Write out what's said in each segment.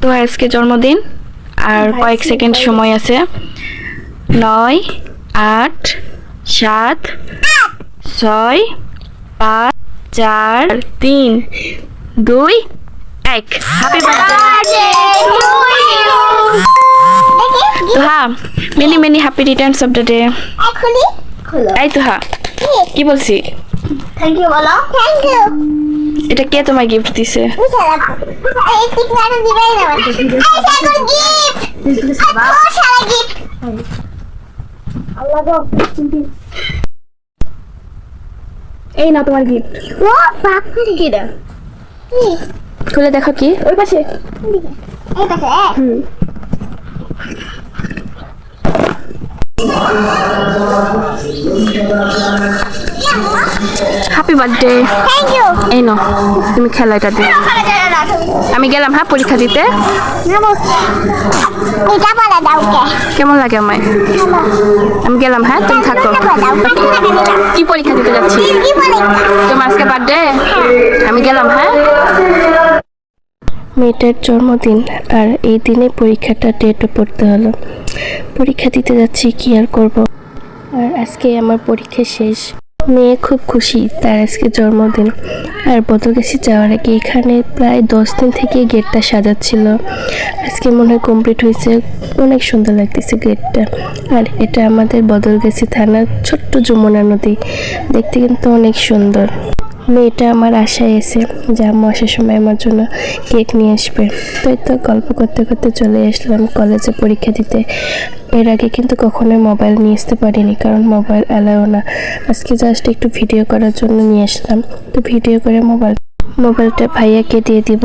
তো আজকে জন্মদিন আর কয়েক সেকেন্ড সময় আছে। নয় আট সাত ছয় পাঁচ চার তিন দুই এক। হ্যাপি বার্থডে তো হ্যাঁ many many happy returns of the day এই তো হ্যাঁ কি বলছি? থ্যাংক ইউ বলো। থ্যাংক ইউ এটা কে তোমায় গিফট দিছে? এই না। আমাকে এই গিফট সারা গিফট আল্লাহ গো এই না তোমার গিফট ও কি রে কি? খুলে দেখো কি? ওই পাশে। এই পাশে হুম। হ্যাপি বার্থডে এই নো তুমি খেলো এটা দিয়ে। আমি গেলাম হ্যাঁ পরীক্ষা দিতে। কেমন লাগে আমায়? আমি গেলাম হ্যাঁ তুমি থাকো। কি? পরীক্ষা দিতে যাচ্ছি? তোমার আজকে বার্থডে আমি গেলাম হ্যাঁ। মেয়েটার জন্মদিন আর এই দিনে পরীক্ষাটা ডেটও পড়তে হলো। পরীক্ষা দিতে যাচ্ছি কি আর করব? আর আজকে আমার পরীক্ষা শেষ। মেয়ে খুব খুশি তার আজকে জন্মদিন। আর বদলগাছি যাওয়ার আগে এখানে প্রায় দশ দিন থেকে গেটটা সাজাচ্ছিল। আজকে মনে হয় কমপ্লিট হয়েছে। অনেক সুন্দর লাগতেছে গেটটা। আর এটা আমাদের বদলগাছি থানার ছোট্ট যমুনা নদী। দেখতে কিন্তু অনেক সুন্দর। মেয়েটা আমার আশায় এসে যে আম্মু আসার সময় আমার জন্য কেক নিয়ে আসবে। তো তো গল্প করতে করতে চলে আসলাম কলেজে পরীক্ষা দিতে। এর আগে কিন্তু কখনোই মোবাইল নিয়ে আসতে পারিনি কারণ মোবাইল অ্যালাও না। আজকে জাস্ট একটু ভিডিও করার জন্য নিয়ে আসলাম। তো ভিডিও করে মোবাইল মোবাইলটা ভাইয়াকে দিয়ে দিব।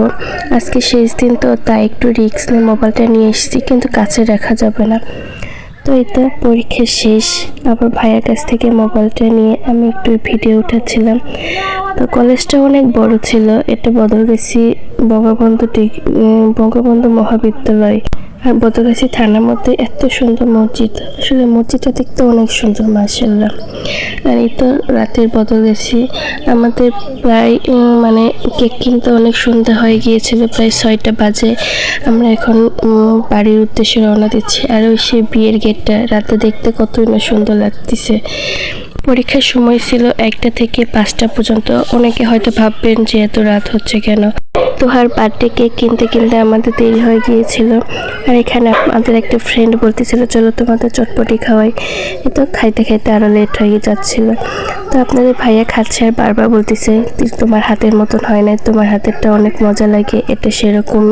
আজকে শেষ দিন তো তাই একটু রিস্ক নিয়ে মোবাইলটা নিয়ে এসেছি কিন্তু কাছে রাখা যাবে না। তো এই তো পরীক্ষা শেষ। আবার ভাইয়ের কাছ থেকে মোবাইলটা নিয়ে আমি একটু ভিডিও উঠাচ্ছিলাম। তো কলেজটা অনেক বড় ছিল। এটা বদল গেছি বঙ্গবন্ধু বঙ্গবন্ধু মহাবিদ্যালয়। আর বদলগাছি থানার মধ্যে এত সুন্দর মসজিদ। আসলে মসজিদটা দেখতে অনেক সুন্দর মার্শাল্লাহ আর এই তো রাতের বদলগাছি আমাদের প্রায় মানে কেক কিনতে অনেক সন্ধ্যা হয়ে গিয়েছিল, প্রায় ছয়টা বাজে। আমরা এখন বাড়ির উদ্দেশ্যে রওনা দিচ্ছি। আর ওই সেই বিয়ের গেটটা, রাতে দেখতে কতই না সুন্দর লাগতেছে। পরীক্ষার সময় ছিল একটা থেকে পাঁচটা পর্যন্ত। অনেকে হয়তো ভাববেন যে এত রাত হচ্ছে কেন? তোহার বার্থডে কেক কিনতে কিনতে আমাদের দেরি হয়ে গিয়েছিল। আর এখানে আমাদের একটা ফ্রেন্ড বলতেছিল, চলো তোমাদের চটপটি খাওয়াই। এ তো খাইতে খাইতে আরও লেট হয়ে যাচ্ছিল। তো আপনাদের ভাইয়া খাচ্ছে আর বারবার বলতেছে তোমার হাতের মতন হয় নাই, তোমার হাতেরটা অনেক মজা লাগে, এটা সেরকম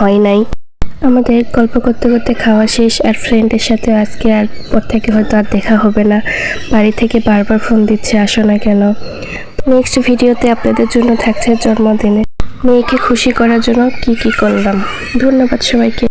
হয় নাই। আমাদের গল্প করতে করতে খাওয়া শেষ, আর ফ্রেন্ডের সাথে আজকে আর পর থেকে হয়তো আর দেখা হবে না। বাড়ি থেকে বারবার ফোন দিচ্ছে, আসো না কেন? নেক্সট ভিডিওতে আপনাদের জন্য থাকছে জন্মদিনে মেয়েকে খুশি করার জন্য কি কি করলাম। ধন্যবাদ সবাইকে।